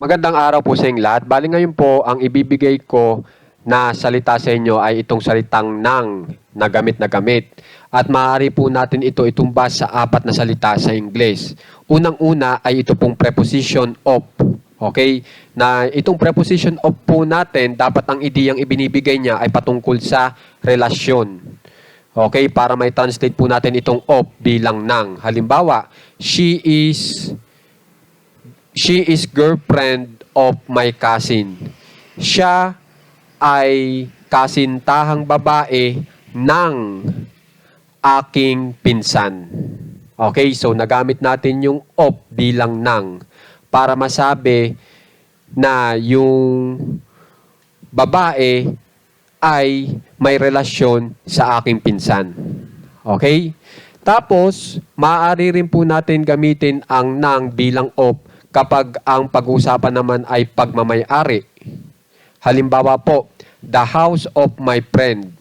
Magandang araw po sa inyong lahat. Bali ngayon po, ang ibibigay ko na salita sa inyo ay itong salitang nang na gamit na gamit. At maaari po natin ito itumbas sa apat na salita sa Ingles. Unang-una ay ito pong preposition of. Okay? Na itong preposition of po natin, dapat ang ideyang ibinibigay niya ay patungkol sa relasyon. Okay? Para may translate po natin itong of bilang nang. Halimbawa, she is She is girlfriend of my cousin. Siya ay kasintahang babae ng aking pinsan. Okay, so nagamit natin yung of bilang ng para masabi na yung babae ay may relasyon sa aking pinsan. Okay? Tapos, maaari rin po natin gamitin ang nang bilang of kapag ang pag-usapan naman ay pagmamayari. Halimbawa po, the house of my friend,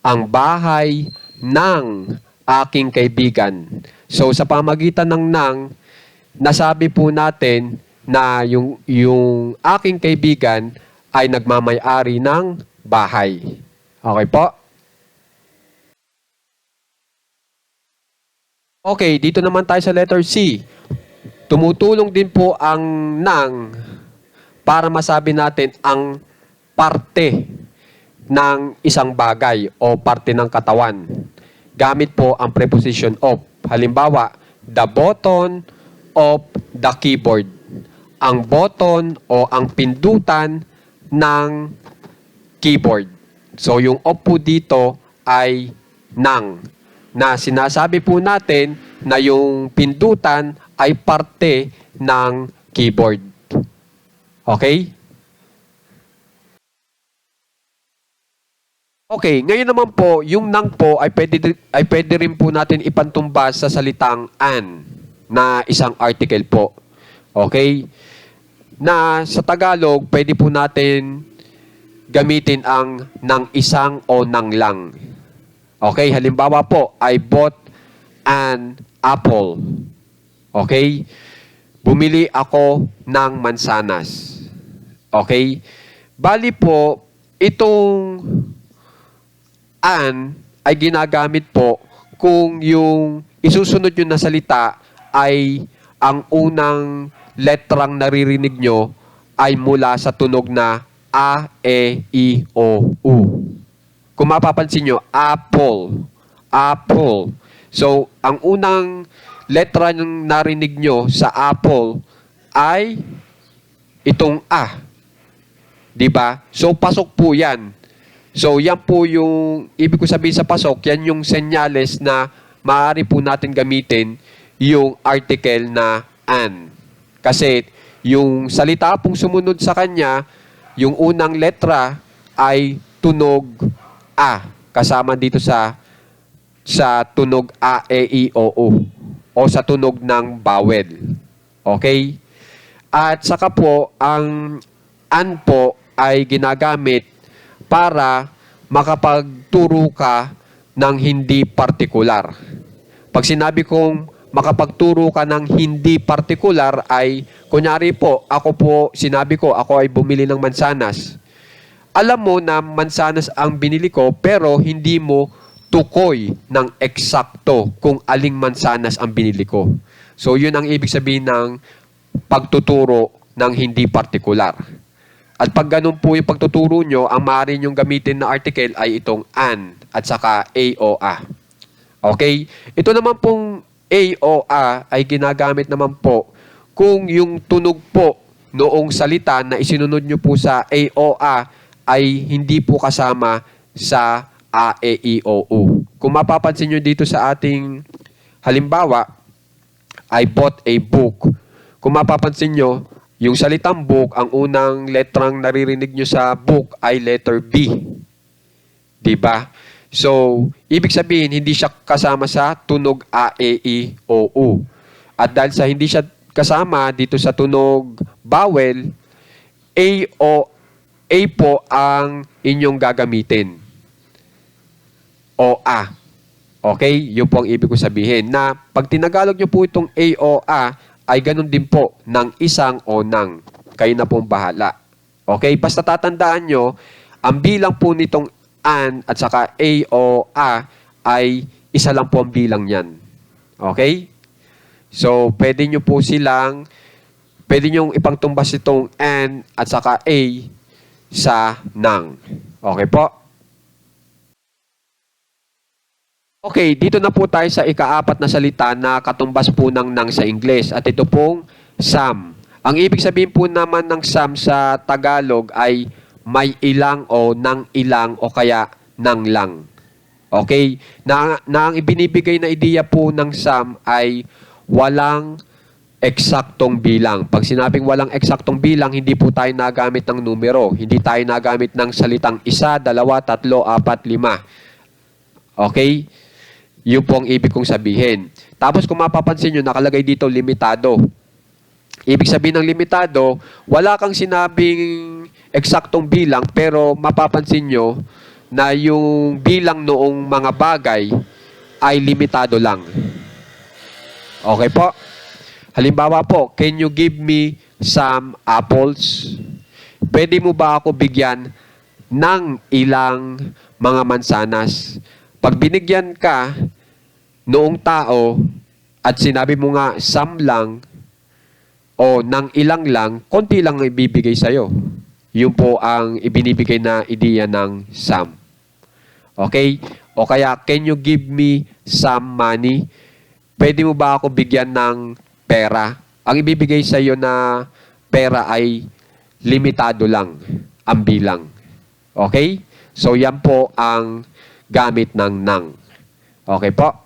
ang bahay ng aking kaibigan. So sa pamagitan ng nang, nasabi po natin na yung, yung aking kaibigan ay nagmamayari ng bahay. Okay po? Okay, dito naman tayo sa letter C. Tumutulong din po ang nang para masabi natin ang parte ng isang bagay o parte ng katawan. Gamit po ang preposition of. Halimbawa, the button of the keyboard. Ang button o ang pindutan ng keyboard. So, yung of po dito ay nang. Na sinasabi po natin na yung pindutan ay parte ng keyboard. Okay? Okay, ngayon naman po, yung nang po ay pwede, ay pwede rin po natin ipantumbas sa salitang an na isang article po. Okay? Na sa Tagalog, pwede po natin gamitin ang ng isang o ng lang. Okay, halimbawa po, I bought an apple. Okay? Bumili ako ng mansanas. Okay? Bali po, itong an ay ginagamit po kung yung isusunod nyo na salita ay ang unang letrang naririnig nyo ay mula sa tunog na A, E, I, O, U. Kung mapapansin nyo, apple. Apple. So, ang unang letra ng narinig nyo sa apple ay itong A. 'Di ba? So, pasok po yan. So, yan po yung, ibig ko sabihin sa pasok, yan yung senyales na maaari po natin gamitin yung article na an. Kasi, yung salita pong sumunod sa kanya, yung unang letra ay tunog A. Kasama dito sa sa tunog A, E, I, O, U. O sa tunog ng vowel. Okay? At saka po, ang an po ay ginagamit para makapagturo ka ng hindi partikular. Pag sinabi kong makapagturo ka ng hindi partikular ay, kunyari po, ako po, sinabi ko, ako ay bumili ng mansanas. Alam mo na mansanas ang binili ko, pero hindi mo tukoy ng eksakto kung aling mansanas ang binili ko. So, yun ang ibig sabihin ng pagtuturo ng hindi partikular. At pag ganun po yung pagtuturo nyo, ang maaari nyong gamitin na article ay itong an at saka a o a. Okay? Ito naman pong a o a ay ginagamit naman po kung yung tunog po noong salita na isinunod nyo po sa a o a ay hindi po kasama sa a, e, i, o, u. Kung mapapansin nyo dito sa ating halimbawa, I bought a book. Kung mapapansin nyo, yung salitang book, ang unang letrang naririnig nyo sa book ay letter B. ba? So, ibig sabihin, hindi siya kasama sa tunog A, E, I, O, U. At dahil sa hindi siya kasama dito sa tunog vowel, A, O, A po ang inyong gagamitin. O, A. Okay? Yun po ang ibig ko sabihin. Na pag tinagalog nyo po itong A o A, ay ganun din po ng isang o ng. Kayo na pong bahala. Okay? Basta tatandaan nyo, ang bilang po nitong an at saka a o a ay isa lang po ang bilang niyan. Okay? So, pwede nyo po silang, pwede nyo ipangtumbas itong an at saka a sa nang. Okay po? Okay, dito na po tayo sa ikaapat na salita na katumbas po ng nang sa Ingles. At ito pong sam. Ang ibig sabihin po naman ng sam sa Tagalog ay may ilang o nang ilang o kaya nang lang. Okay? Na, na ang ibinibigay na ideya po ng sam ay walang eksaktong bilang. Pag sinabing walang eksaktong bilang, hindi po tayo nagamit ng numero. Hindi tayo nagamit ng salitang isa, dalawa, tatlo, apat, lima. Okay? Yun po ang ibig kong sabihin. Tapos kung mapapansin nyo, nakalagay dito limitado. Ibig sabihin ng limitado, wala kang sinabing eksaktong bilang, pero mapapansin nyo na yung bilang noong mga bagay ay limitado lang. Okay po? Halimbawa po, can you give me some apples? Pwede mo ba ako bigyan ng ilang mga mansanas? Pag binigyan ka noong tao at sinabi mo nga some lang o ng ilang lang, konti lang ang ibibigay sa'yo. Yun po ang ibinibigay na ideya ng some. Okay? O kaya, can you give me some money? Pwede mo ba ako bigyan ng pera? Ang ibibigay sa iyo na pera ay limitado lang ang bilang. Okay? So, yan po ang gamit ng nang. Okay po?